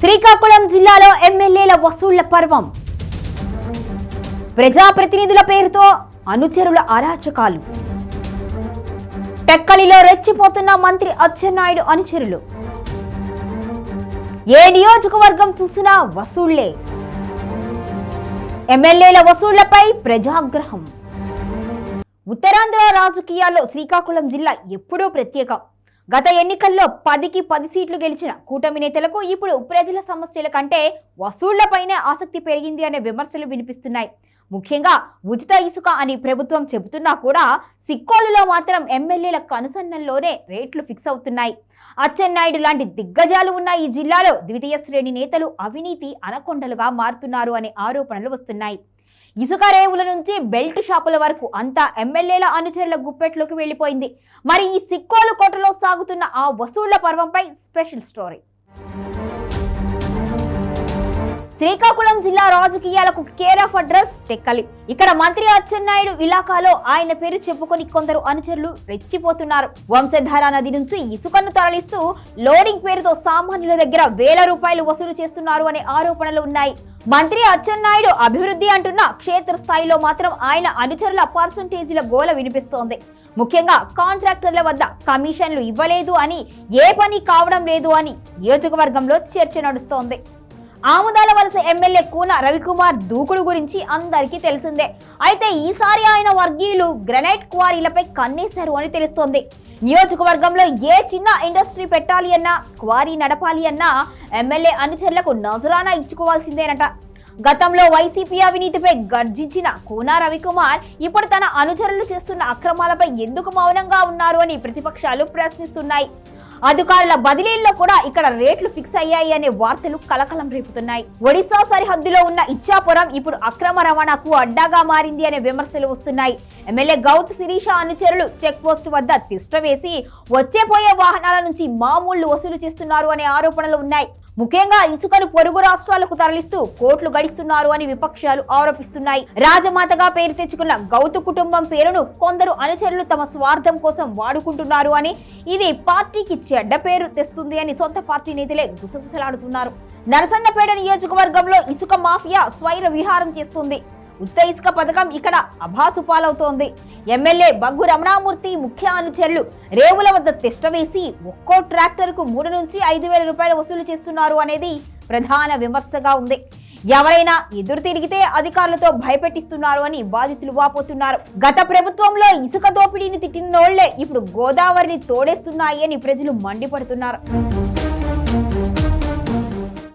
శ్రీకాకుళం జిల్లాలో ఎమ్మెల్యేల వసూళ్ళ పర్వం. ప్రజాప్రతినిధుల పేరుతో అనుచరుల అరాచకాలు. టెక్కలిలో రెచ్చిపోతున్న మంత్రి అచ్చెన్నాయుడు అనుచరులు. ఏ నియోజకవర్గం చూసినా వసూళ్ళే. ఎమ్మెల్యేల వసూళ్ళపై ప్రజాగ్రహం. ఉత్తరాంధ్ర రాజకీయాల్లో శ్రీకాకుళం జిల్లా ఎప్పుడూ ప్రత్యేకం. గత ఎన్నికల్లో పదికి పది సీట్లు గెలిచిన కూటమి నేతలకు ఇప్పుడు ప్రజల సమస్యల కంటే వసూళ్ళపైనే ఆసక్తి పెరిగింది అనే విమర్శలు వినిపిస్తున్నాయి. ముఖ్యంగా ఉచిత ఇసుక అని ప్రభుత్వం చెబుతున్నా కూడా సిక్కోలులో మాత్రం ఎమ్మెల్యేల కనుసన్నల్లోనే రేట్లు ఫిక్స్ అవుతున్నాయి. అచ్చెన్నాయుడు లాంటి దిగ్గజాలు ఉన్న ఈ జిల్లాలో ద్వితీయ శ్రేణి నేతలు అవినీతి అనకొండలుగా మారుతున్నారు అనే ఆరోపణలు వస్తున్నాయి. ఇసుక రేవుల నుంచి బెల్ట్ షాపుల వరకు అంతా ఎమ్మెల్యేల అనుచరుల గుప్పెట్లోకి వెళ్ళిపోయింది. మరి ఈ సిక్కోలు కోటలో సాగుతున్న ఆ వసూళ్ళ పర్వంపై స్పెషల్ స్టోరీ. శ్రీకాకుళం జిల్లా రాజకీయాలకు కేర్ ఆఫ్ అడ్రస్ టెక్కలి. ఇక్కడ మంత్రి అచ్చెన్నాయుడు ఇలాకాలో ఆయన పేరు చెప్పుకొని కొందరు అనుచరులు రెచ్చిపోతున్నారు. వంశధార నది నుంచి ఇసుకను తరలిస్తూ లోడింగ్ పేరుతో సామాన్యుల దగ్గర వేల రూపాయలు వసూలు చేస్తున్నారు అనే ఆరోపణలు ఉన్నాయి. మంత్రి అచ్చెన్నాయుడు అభివృద్ధి అంటున్న క్షేత్రస్థాయిలో మాత్రం ఆయన అనుచరుల పర్సంటేజీల గోల వినిపిస్తోంది. ముఖ్యంగా కాంట్రాక్టర్ల వద్ద కమిషన్లు ఇవ్వలేదు అని ఏ పని కావడం లేదు అని నియోజకవర్గంలో చర్చ నడుస్తోంది. ఆముదాల వలస ఎమ్మెల్యే కూన రవికుమార్ దూకుడు గురించి అందరికీ తెలిసిందే. అయితే ఈసారి ఆయన వర్గీయులు గ్రనైట్ క్వారీలపై కన్నేశారు అని తెలుస్తోంది. నియోజకవర్గంలో ఏ చిన్న ఇండస్ట్రీ పెట్టాలి అన్నా క్వారీ నడపాలి అన్నా ఎమ్మెల్యే అనుచరులకు నజరానా ఇచ్చుకోవాల్సిందేనట. గతంలో వైసీపీ అవినీతిపై గర్జించిన కోనా రవికుమార్ ఇప్పుడు తన అనుచరులు చేస్తున్న అక్రమాలపై ఎందుకు మౌనంగా ఉన్నారు అని ప్రతిపక్షాలు ప్రశ్నిస్తున్నాయి. అధికారుల బదిలీల్లో కూడా ఇక్కడ రేట్లు ఫిక్స్ అయ్యాయి అనే వార్తలు కలకలం రేపుతున్నాయి. ఒడిశా సరిహద్దులో ఉన్న ఇచ్చాపురం ఇప్పుడు అక్రమ రవాణాకు అడ్డాగా మారింది అనే విమర్శలు వస్తున్నాయి. ఎమ్మెల్యే గౌత్ శిరీష అనుచరులు చెక్ పోస్ట్ వద్ద తిష్ట వేసి వచ్చే పోయే వాహనాల నుంచి మామూళ్ళు వసూలు చేస్తున్నారు అనే ఆరోపణలు ఉన్నాయి. ముఖ్యంగా ఇసుకను పొరుగు రాష్ట్రాలకు తరలిస్తూ కోట్లు గడిస్తున్నారు అని విపక్షాలు ఆరోపిస్తున్నాయి. రాజమాతగా పేరు తెచ్చుకున్న గౌతు కుటుంబం పేరును కొందరు అనుచరులు తమ స్వార్థం కోసం వాడుకుంటున్నారు అని ఇది పార్టీకి చెడ్డ పేరు తెస్తుంది అని సొంత పార్టీ నేతలే గుసగుసలాడుతున్నారు. నరసన్నపేట నియోజకవర్గంలో ఇసుక మాఫియా స్వైర విహారం చేస్తుంది. ఉచిత ఇసుక పథకం ఇక్కడ అభాసు పాలవుతోంది. ఎమ్మెల్యే బగ్గు రమణామూర్తి ముఖ్య అనుచరులు రేవుల వద్ద తిష్ట వేసి ఒక్కో ట్రాక్టర్కు మూడు నుంచి ఐదు వేల రూపాయలు వసూలు చేస్తున్నారు అనేది ప్రధాన విమర్శగా ఉంది. ఎవరైనా ఎదురు తిరిగితే అధికారులతో భయపెట్టిస్తున్నారు అని బాధితులు వాపోతున్నారు. గత ప్రభుత్వంలో ఇసుక దోపిడీని తిట్టినోళ్ళే ఇప్పుడు గోదావరిని తోడేస్తున్నాయి అని ప్రజలు మండిపడుతున్నారు.